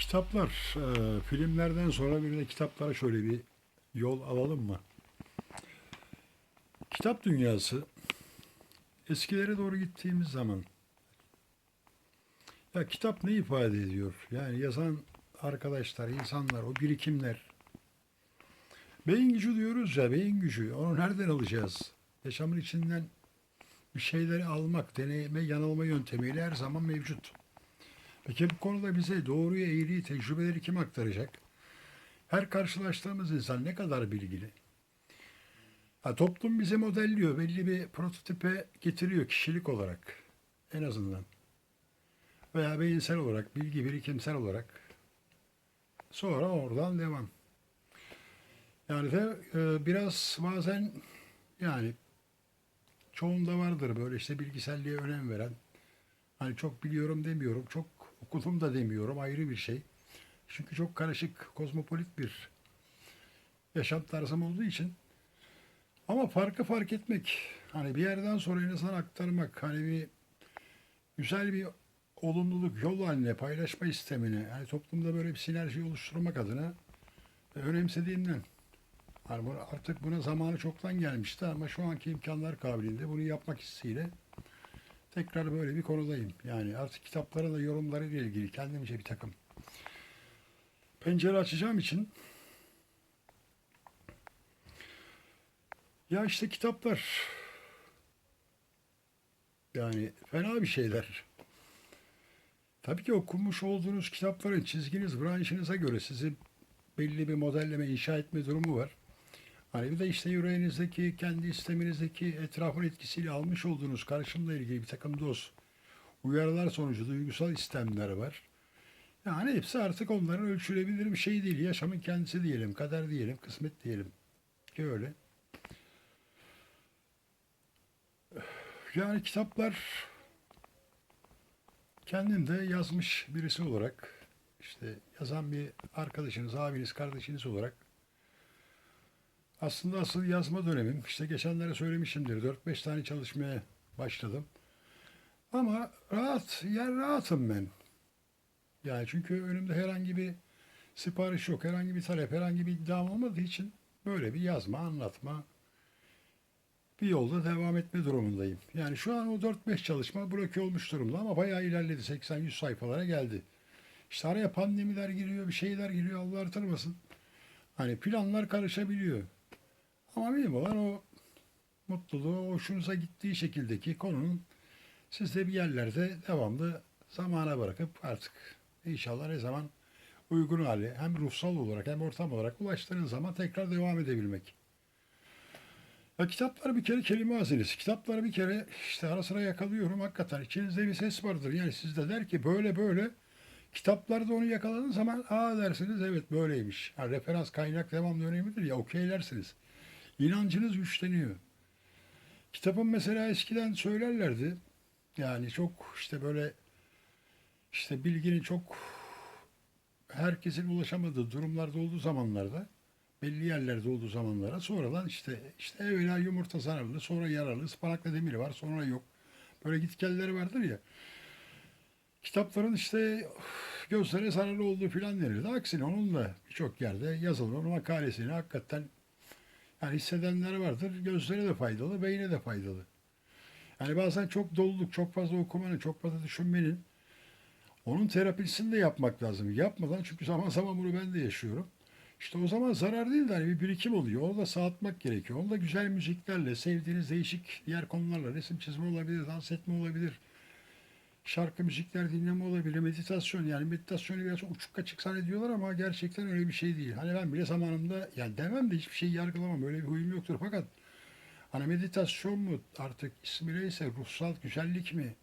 Kitaplar, e, filmlerden sonra bir de kitaplara şöyle bir yol alalım mı? Kitap dünyası eskilere doğru gittiğimiz zaman ya kitap ne ifade ediyor? Yani yazan arkadaşlar, insanlar, o birikimler. Beyin gücü diyoruz ya, beyin gücü. Onu nereden alacağız? Yaşamın içinden bir şeyleri almak, deneyime, yanılma yöntemiyle her zaman mevcut. Peki bu konuda bize doğruyu, eğriyi, tecrübeleri kim aktaracak? Her karşılaştığımız insan ne kadar bilgili? Ha, toplum bize modelliyor, belli bir prototipe getiriyor kişilik olarak en azından. Veya beyinsel olarak, bilgi birikimsel olarak. Sonra oradan devam. Yani de e, biraz bazen yani çoğunda vardır böyle işte bilgiselliğe önem veren. Hani çok biliyorum demiyorum, çok okudum da demiyorum ayrı bir şey. Çünkü çok karışık, kozmopolit bir yaşam tarzım olduğu için. Ama farkı fark etmek, hani bir yerden sonra azından aktarmak, hani bir güzel bir olumluluk yol haline paylaşma istemini, yani toplumda böyle bir sinerji oluşturmak adına önemsediğimden. Bunu, artık buna zamanı çoktan gelmişti ama şu anki imkanlar kabiliğinde bunu yapmak isteğiyle tekrar böyle bir konudayım. Yani artık kitapların da yorumları ile ilgili kendimce bir takım pencere açacağım için ya işte kitaplar yani fena bir şeyler. Tabii ki okumuş olduğunuz kitapların çizginiz, branşınıza göre sizi belli bir modelleme, inşa etme durumu var. De işte yüreğinizdeki, kendi isteminizdeki etrafın etkisiyle almış olduğunuz karışımla ilgili bir takım doz uyarılar sonucu duygusal istemler var. Yani hepsi artık onların ölçülebilir bir şey değil. Yaşamın kendisi diyelim, kader diyelim, kısmet diyelim. Ki öyle. Yani kitaplar kendim de yazmış birisi olarak işte yazan bir arkadaşınız, abiniz, kardeşiniz olarak aslında asıl yazma dönemim işte geçenlere söylemişimdir 4-5 tane çalışmaya başladım. Ama rahat, yani rahatım ben. Yani çünkü önümde herhangi bir sipariş yok, herhangi bir talep, herhangi bir iddiam olmadığı için böyle bir yazma, anlatma, bir yolda devam etme durumundayım. Yani şu an o 4-5 çalışma bloke olmuş durumda ama bayağı ilerledi. 80-100 sayfalara geldi. İşte araya pandemiler giriyor, bir şeyler giriyor Allah artırmasın. Hani planlar karışabiliyor. Ama mühim olan o mutluluğu, hoşunuza gittiği şekildeki konunun siz de bir yerlerde devamlı zamana bırakıp artık inşallah ne zaman uygun hali hem ruhsal olarak hem ortam olarak ulaştığınız zaman tekrar devam edebilmek. Ya kitaplar bir kere kelime hazinesi. Kitapları bir kere işte ara sıra yakalıyorum. Hakikaten içinizde bir ses vardır. Yani sizde der ki böyle böyle. Kitaplarda onu yakaladığınız zaman aa dersiniz evet böyleymiş. Yani referans kaynak devamlı önemlidir ya okeylersiniz. İnancınız güçleniyor. Kitabın mesela eskiden söylerlerdi. Yani çok işte böyle işte bilginin çok herkesin ulaşamadığı durumlarda olduğu zamanlarda belli yerlerde olduğu zamanlara sonradan işte işte evvela yumurta zararlı sonra yararlı ıspanakla demiri var sonra yok. Böyle gitgelleri vardır ya. Kitapların işte gözlere zararlı olduğu filan denirdi. Aksine onun da birçok yerde yazılan makalesini hakikaten yani hissedenler vardır. Gözlere de faydalı, beyne de faydalı. Yani bazen çok doluluk, çok fazla okumanın, çok fazla düşünmenin onun terapisini de yapmak lazım. Yapmadan çünkü zaman zaman bunu ben de yaşıyorum. İşte o zaman zarar değil de hani bir birikim oluyor. Onu da sağıtmak gerekiyor. Onu da güzel müziklerle, sevdiğiniz değişik diğer konularla, resim çizme olabilir, dans etme olabilir. Şarkı müzikler dinleme olabilir, meditasyon. Yani meditasyonu biraz uçuk kaçık zannediyorlar ama gerçekten öyle bir şey değil. Hani ben bile zamanımda, yani demem de hiçbir şeyi yargılamam. Öyle bir huyum yoktur. Fakat hani meditasyon mu artık ismi neyse ruhsal güzellik mi?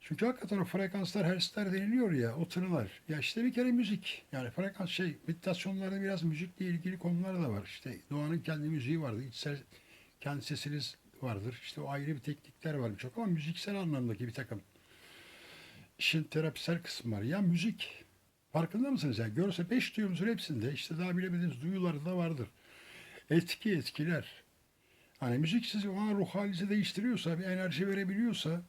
Çünkü hakikaten o frekanslar, hertzler deniliyor ya, o tınılar. Ya işte bir kere müzik. Yani frekans şey, meditasyonlarda biraz müzikle ilgili konular da var. İşte doğanın kendi müziği vardır, içsel kendi sesiniz vardır. İşte o ayrı bir teknikler var birçok ama müziksel anlamdaki bir takım işin terapisel kısmı var. Ya müzik, farkında mısınız? Yani görse beş duyumuzun hepsinde işte daha bilemediğiniz duyuları da vardır. Etki, etkiler. Hani müzik sizi o an ruh halinizi değiştiriyorsa, bir enerji verebiliyorsa,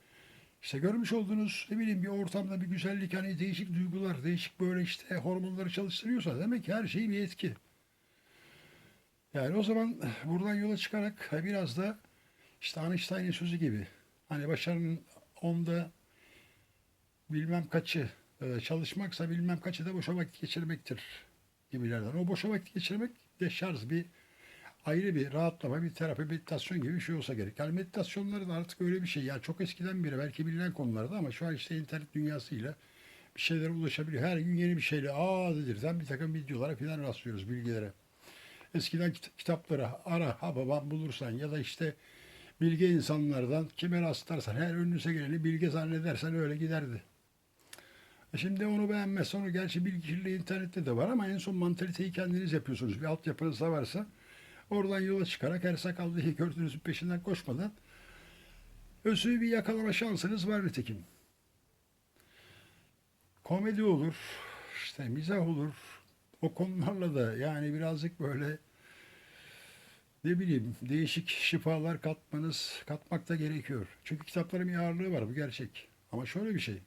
İşte görmüş olduğunuz ne bileyim bir ortamda bir güzellik hani değişik duygular, değişik böyle işte hormonları çalıştırıyorsa demek ki her şey bir etki. Yani o zaman buradan yola çıkarak biraz da işte Einstein'ın sözü gibi hani başarının onda bilmem kaçı e, çalışmaksa bilmem kaçı da boşa vakit geçirmektir gibilerden. O boşa vakit geçirmek de şarj bir ayrı bir rahatlama, bir terapi, meditasyon gibi bir şey olsa gerek. Yani meditasyonları da artık öyle bir şey. Yani çok eskiden beri belki bilinen konularda ama şu an işte internet dünyasıyla bir şeylere ulaşabiliyor. Her gün yeni bir şeyle aa dedirten bir takım videolara falan rastlıyoruz bilgilere. Eskiden kit- kitapları ara ha babam bulursan ya da işte bilge insanlardan kime rastlarsan her önünüze geleni bilge zannedersen öyle giderdi. E Şimdi onu beğenmezsen onu gerçi bilgi internette de var ama en son mantaliteyi kendiniz yapıyorsunuz. Bir altyapınız da varsa oradan yola çıkarak her sakallı gördüğünüzün peşinden koşmadan özü bir yakalama şansınız var nitekim. Komedi olur, işte mizah olur. O konularla da yani birazcık böyle ne bileyim değişik şifalar katmanız, katmak da gerekiyor. Çünkü kitapların bir ağırlığı var bu gerçek. Ama şöyle bir şey.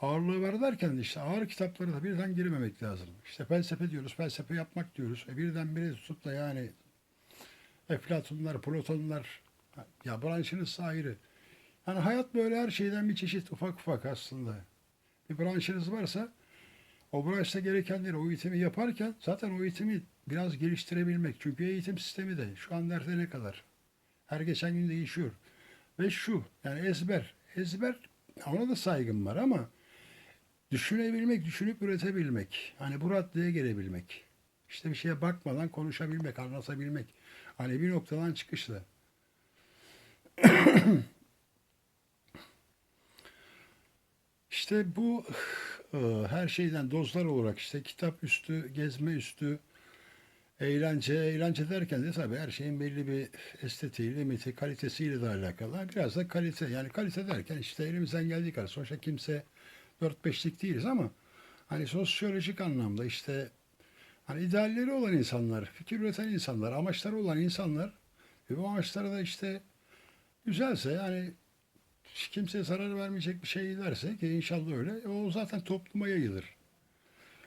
Ağırlığı var derken de işte ağır kitaplara da birden girmemek lazım. İşte felsefe diyoruz, felsefe yapmak diyoruz. E birden biri tutup da yani Eflatunlar, Platonlar ya branşınız ayrı. Yani hayat böyle her şeyden bir çeşit ufak ufak aslında. Bir branşınız varsa o branşta gerekenleri, o eğitimi yaparken zaten o eğitimi biraz geliştirebilmek. Çünkü eğitim sistemi de şu an nerede ne kadar. Her geçen gün değişiyor. Ve şu yani ezber. Ezber ona da saygım var ama düşünebilmek, düşünüp üretebilmek. Hani bu raddeye gelebilmek. İşte bir şeye bakmadan konuşabilmek, anlatabilmek. Hani bir noktadan çıkışla. İşte bu her şeyden dozlar olarak işte kitap üstü, gezme üstü, eğlence, eğlence derken de tabii her şeyin belli bir estetiği, limiti, kalitesiyle de alakalı. Biraz da kalite, yani kalite derken işte elimizden geldiği kadar. Sonuçta kimse dört beşlik değiliz ama hani sosyolojik anlamda işte hani idealleri olan insanlar, fikir üreten insanlar, amaçları olan insanlar ve bu amaçları da işte güzelse yani kimseye zarar vermeyecek bir şey derse ki inşallah öyle o zaten topluma yayılır.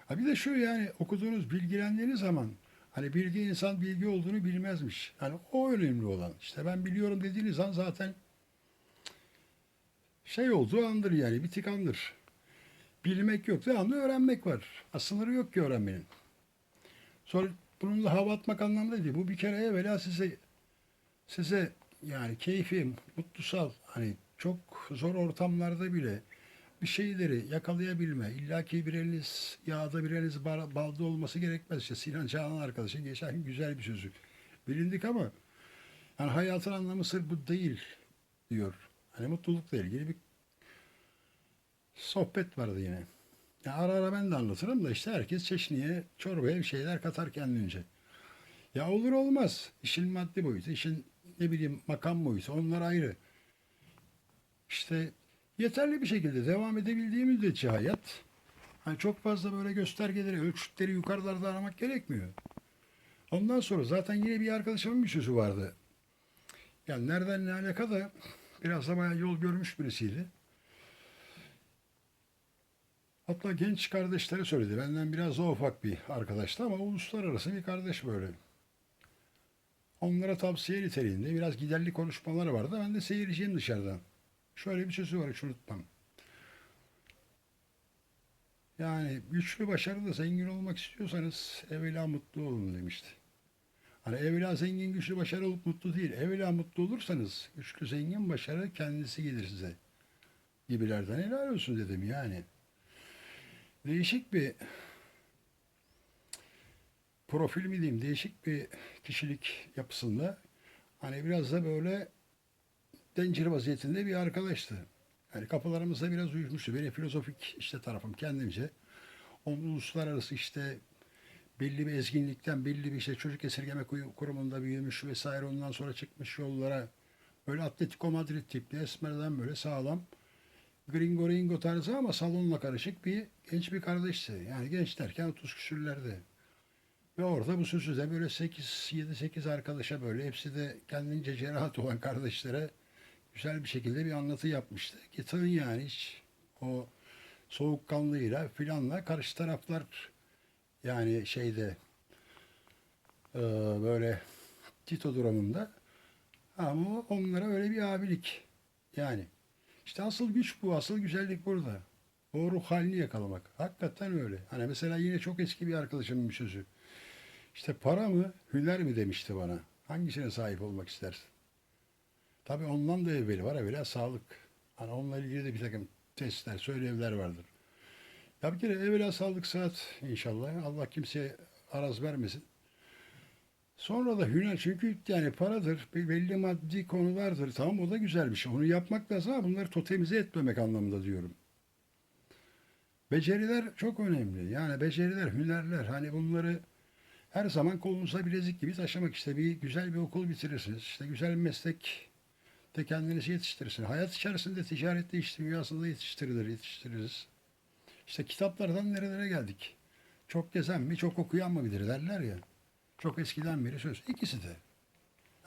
Ha bir de şu yani okuduğunuz, bilgilendiğiniz zaman hani bilgi insan bilgi olduğunu bilmezmiş. Yani o önemli olan. İşte ben biliyorum dediğiniz an zaten şey olduğu andır yani bitik andır. Bilmek yok devamlı öğrenmek var. Sınırı yok ki öğrenmenin. Sonra bununla hava atmak anlamında değil. Bu bir kere evvela size size yani keyfi, mutlusal hani çok zor ortamlarda bile bir şeyleri yakalayabilme. İlla ki bir eliniz yağda bir balda olması gerekmez. İşte Sinan Çağan arkadaşın geçen güzel bir sözü. Bilindik ama yani hayatın anlamı sır bu değil diyor. Hani mutlulukla ilgili bir sohbet vardı yine. Ya ara ara ben de anlatırım da işte herkes çeşniye, çorbaya bir şeyler katar kendince. Ya olur olmaz. İşin maddi boyutu, işin ne bileyim makam boyutu onlar ayrı. İşte yeterli bir şekilde devam edebildiği müddetçe hayat hani çok fazla böyle göstergeleri, ölçütleri yukarılarda aramak gerekmiyor. Ondan sonra zaten yine bir arkadaşımın bir sözü vardı. Yani nereden ne alaka da biraz da bayağı yol görmüş birisiydi. Hatta genç kardeşleri söyledi. Benden biraz daha ufak bir arkadaştı ama uluslararası bir kardeş böyle. Onlara tavsiye niteliğinde biraz giderli konuşmaları vardı. Ben de seyirciyim dışarıdan. Şöyle bir sözü var hiç unutmam. Yani güçlü başarılı zengin olmak istiyorsanız evvela mutlu olun demişti. Hani evvela zengin güçlü başarılı olup mutlu değil. Evvela mutlu olursanız güçlü zengin başarı kendisi gelir size. Gibilerden helal olsun dedim yani. Değişik bir profil mi diyeyim, değişik bir kişilik yapısında hani biraz da böyle dencir vaziyetinde bir arkadaştı. Yani kapılarımızda biraz uyuşmuştu. Benim filozofik işte tarafım kendimce. Onun uluslararası işte belli bir ezginlikten, belli bir işte çocuk esirgeme kurumunda büyümüş vesaire ondan sonra çıkmış yollara böyle Atletico Madrid tipli esmerden böyle sağlam gringo ringo tarzı ama salonla karışık bir genç bir kardeşti. Yani genç derken 30 küsürlerde. Ve orada bu sözü de böyle 8, 7, 8 arkadaşa böyle hepsi de kendince cerahat olan kardeşlere güzel bir şekilde bir anlatı yapmıştı. Gittin yani hiç o soğukkanlığıyla filanla karşı taraflar yani şeyde e, böyle Tito durumunda. Ama onlara öyle bir abilik yani. İşte asıl güç bu asıl güzellik burada. O ruh halini yakalamak. Hakikaten öyle. Hani mesela yine çok eski bir arkadaşımın bir sözü. İşte para mı hüner mi demişti bana. Hangisine sahip olmak istersin tabii ondan da evveli var evvela sağlık hani onunla ilgili de bir takım testler söylevler vardır ya bir kere evvela sağlık saat inşallah. Allah kimseye araz vermesin. Sonra da hüner çünkü yani paradır, belli maddi konulardır. Tamam o da güzel bir şey. Onu yapmak lazım ama bunları totemize etmemek anlamında diyorum. Beceriler çok önemli. Yani beceriler, hünerler hani bunları her zaman kolunuza bilezik gibi taşımak işte bir güzel bir okul bitirirsiniz. İşte güzel bir meslek de kendinizi yetiştirirsiniz. Hayat içerisinde ticarette iş dünyasında yetiştirilir, yetiştiririz. İşte kitaplardan nerelere geldik? Çok gezen mi, çok okuyan mı bilir derler ya. Çok eskiden beri söz. İkisi de.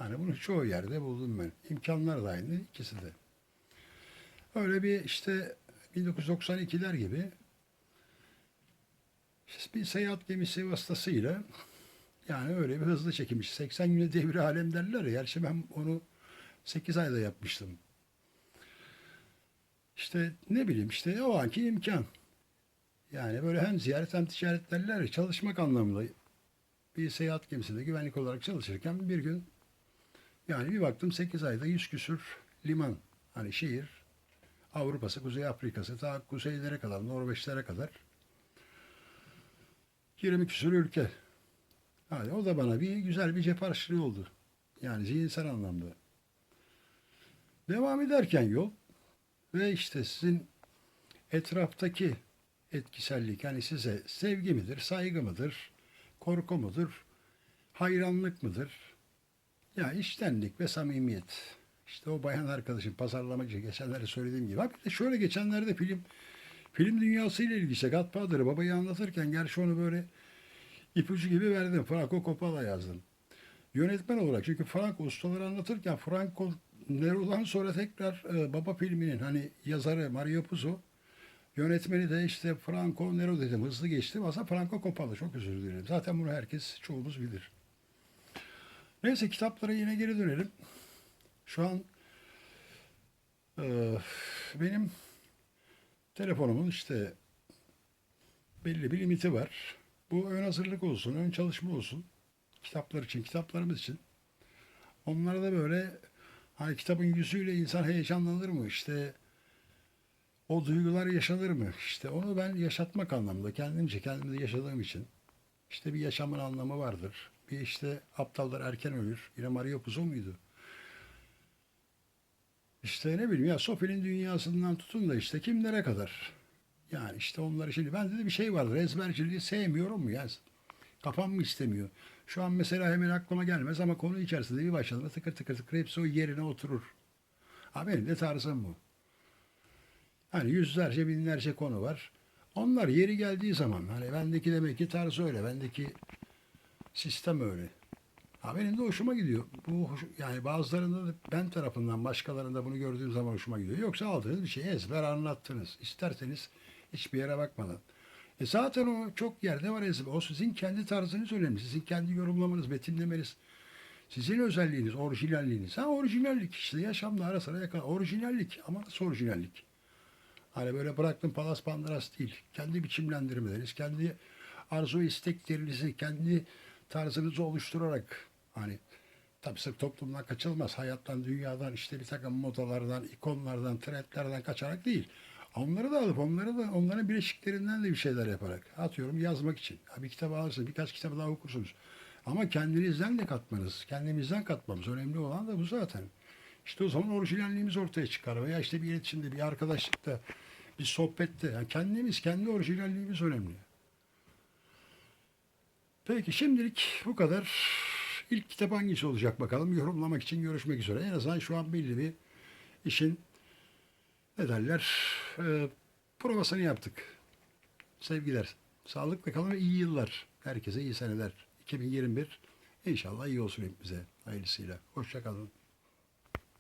Yani bunu çoğu yerde buldum ben. İmkanlar da aynı, ikisi de. Öyle bir işte 1992'ler gibi bir seyahat gemisi vasıtasıyla yani öyle bir hızlı çekilmiş. 80 güne devri alem derler ya. Gerçi ben onu 8 ayda yapmıştım. İşte ne bileyim işte o anki imkan. Yani böyle hem ziyaret hem ticaret derler çalışmak anlamında bir seyahat gemisinde güvenlik olarak çalışırken bir gün yani bir baktım 8 ayda 100 küsür liman hani şehir Avrupa'sı, Kuzey Afrika'sı ta kuzeylere kadar, Norveçlere kadar 20 küsur ülke. Yani o da bana bir güzel bir cep oldu. Yani zihinsel anlamda. Devam ederken yol ve işte sizin etraftaki etkisellik yani size sevgi midir, saygı mıdır, korku mudur, hayranlık mıdır? Ya içtenlik ve samimiyet. İşte o bayan arkadaşım pazarlamacı geçenlerde söylediğim gibi. Ha bir de şöyle geçenlerde film film dünyasıyla ilgisi Godfather'ı babayı anlatırken gerçi onu böyle ipucu gibi verdim. Franco Coppola yazdım. Yönetmen olarak çünkü Franco ustaları anlatırken Franco Nero'dan sonra tekrar e, Baba filminin hani yazarı Mario Puzo Yönetmeni de işte Franco Nero dedim. Hızlı geçtim. Aslında Franco Coppola. Çok özür dilerim. Zaten bunu herkes, çoğumuz bilir. Neyse kitaplara yine geri dönelim. Şu an e, benim telefonumun işte belli bir limiti var. Bu ön hazırlık olsun, ön çalışma olsun. Kitaplar için, kitaplarımız için. Onlara da böyle hani kitabın yüzüyle insan heyecanlanır mı? İşte o duygular yaşanır mı? İşte onu ben yaşatmak anlamında kendimce kendimde yaşadığım için işte bir yaşamın anlamı vardır. Bir işte aptallar erken ölür. Yine Mario Puzo muydu? İşte ne bileyim ya Sophie'nin dünyasından tutun da işte kimlere kadar. Yani işte onları şimdi bende de bir şey vardır. Ezberciliği sevmiyorum mu ya? Kafam mı istemiyor? Şu an mesela hemen aklıma gelmez ama konu içerisinde bir başladığında tıkır tıkır tıkır hepsi o yerine oturur. Ha benim de tarzım bu. Hani yüzlerce binlerce konu var. Onlar yeri geldiği zaman hani bendeki demek ki tarz öyle. Bendeki sistem öyle. Ha benim de hoşuma gidiyor. Bu hoş- yani bazılarında da ben tarafından başkalarında bunu gördüğüm zaman hoşuma gidiyor. Yoksa aldığınız bir şeyi ezber anlattınız. İsterseniz hiçbir yere bakmadan. E zaten o çok yerde var ezber. O sizin kendi tarzınız önemli. Sizin kendi yorumlamanız, betimlemeniz. Sizin özelliğiniz, orijinalliğiniz. Ha orijinallik işte yaşamda ara sıra yakala. Orijinallik ama nasıl orijinallik? Hani böyle bıraktım palas pandıras değil. Kendi biçimlendirmeleriniz, kendi arzu isteklerinizi, kendi tarzınızı oluşturarak hani tabii sırf toplumdan kaçılmaz. Hayattan, dünyadan, işte bir takım modalardan, ikonlardan, trendlerden kaçarak değil. Onları da alıp onları da onların bileşiklerinden de bir şeyler yaparak atıyorum yazmak için. Bir kitap alırsınız, birkaç kitabı daha okursunuz. Ama kendinizden de katmanız, kendimizden katmamız önemli olan da bu zaten. İşte o zaman orijinalliğimiz ortaya çıkar veya işte bir iletişimde, bir arkadaşlıkta, bir sohbette. Yani kendimiz, kendi orijinalliğimiz önemli. Peki şimdilik bu kadar. İlk kitap hangisi olacak bakalım. Yorumlamak için görüşmek üzere. En azından şu an belli bir işin ne derler e, provasını yaptık. Sevgiler. Sağlıkla kalın ve iyi yıllar. Herkese iyi seneler. 2021 inşallah iyi olsun hepimize. Hayırlısıyla. Hoşça kalın.